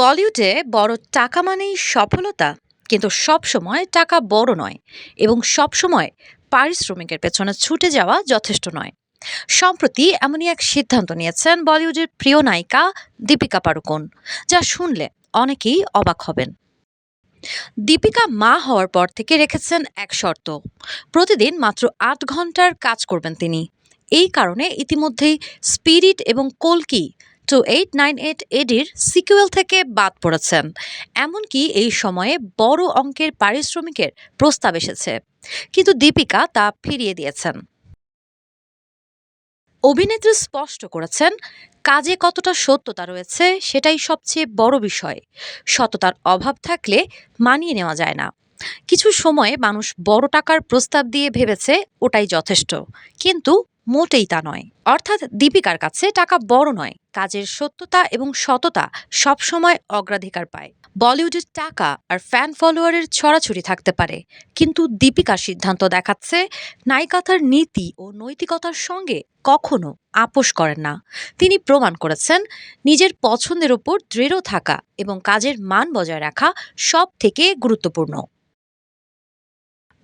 বলিউডে বড় টাকা মানেই সফলতা, কিন্তু সব সময় টাকা বড় নয় এবং সব সময় পারিশ্রমিকের পেছনে ছুটে যাওয়া যথেষ্ট নয়। সম্প্রতি এমনই এক সিদ্ধান্ত নিয়েছেন বলিউডের প্রিয় নায়িকা দীপিকা পাড়ুকোন, যা শুনলে অনেকেই অবাক হবেন। দীপিকা মা হওয়ার পর থেকে রেখেছেন এক শর্ত, প্রতিদিন মাত্র আট ঘণ্টার কাজ করবেন তিনি। এই কারণে ইতিমধ্যেই স্পিরিট এবং কলকি টু এইট নাইন এইট এডির সিকুয়েল থেকে বাদ পড়েছেন। এমনকি এই সময়ে বড় অঙ্কের পারিশ্রমিকের প্রস্তাব এসেছে। কিন্তু দীপিকা তা ফিরিয়ে দিয়েছেন। অভিনেত্রী স্পষ্ট করেছেন, কাজে কতটা সত্যতা রয়েছে সেটাই সবচেয়ে বড় বিষয়। সততার অভাব থাকলে মানিয়ে নেওয়া যায় না। কিছু সময়ে মানুষ বড় টাকার প্রস্তাব দিয়ে ভেবেছে ওটাই যথেষ্ট। কিন্তু মোটেই তা নয়। অর্থাৎ দীপিকার কাছে টাকা বড় নয়। কাজের সত্যতা এবং সততা সবসময় অগ্রাধিকার পায়। বলিউডের টাকা আর ফ্যান ফলোয়ারের ছড়াছড়ি থাকতে পারে। কিন্তু দীপিকার সিদ্ধান্ত দেখাচ্ছে নায়িকা তার নীতি ও নৈতিকতার সঙ্গে কখনো আপোষ করেন না। তিনি প্রমাণ করেছেন নিজের পছন্দের ওপর দৃঢ় থাকা এবং কাজের মান বজায় রাখা সব থেকে গুরুত্বপূর্ণ।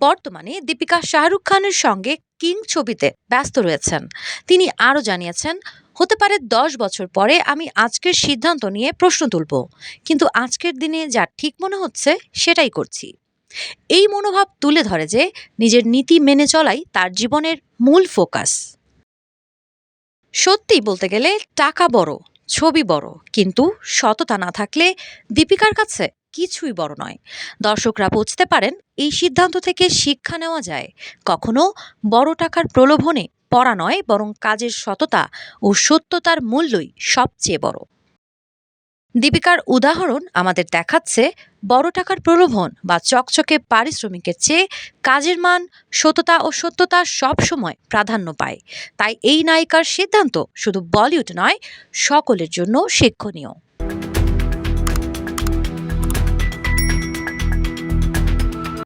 বর্তমানে দীপিকা শাহরুখ খানের সঙ্গে কিং ছবিতে ব্যস্ত রয়েছেন। তিনি আরও জানিয়েছেন, হতে পারে দশ বছর পরে আমি আজকের সিদ্ধান্ত নিয়ে প্রশ্ন তুলব, কিন্তু আজকের দিনে যা ঠিক মনে হচ্ছে সেটাই করছি। এই মনোভাব তুলে ধরে যে নিজের নীতি মেনে চলাই তার জীবনের মূল ফোকাস। সত্যি বলতে গেলে টাকা বড়, ছবি বড়, কিন্তু সততা না থাকলে দীপিকার কাছে কিছুই বড় নয়। দর্শকরা বুঝতে পারেন, এই সিদ্ধান্ত থেকে শিক্ষা নেওয়া যায়। কখনো বড় টাকার প্রলোভনে পড়া নয়, বরং কাজের সততা ও সত্যতার মূল্যই সবচেয়ে বড়। দীপিকার উদাহরণ আমাদের দেখাচ্ছে, বড় টাকার প্রলোভন বা চকচকে পারিশ্রমিকের চেয়ে কাজের মান, সততা ও সত্যতা সবসময় প্রাধান্য পায়। তাই এই নায়িকার সিদ্ধান্ত শুধু বলিউড নয়, সকলের জন্য শিক্ষণীয়।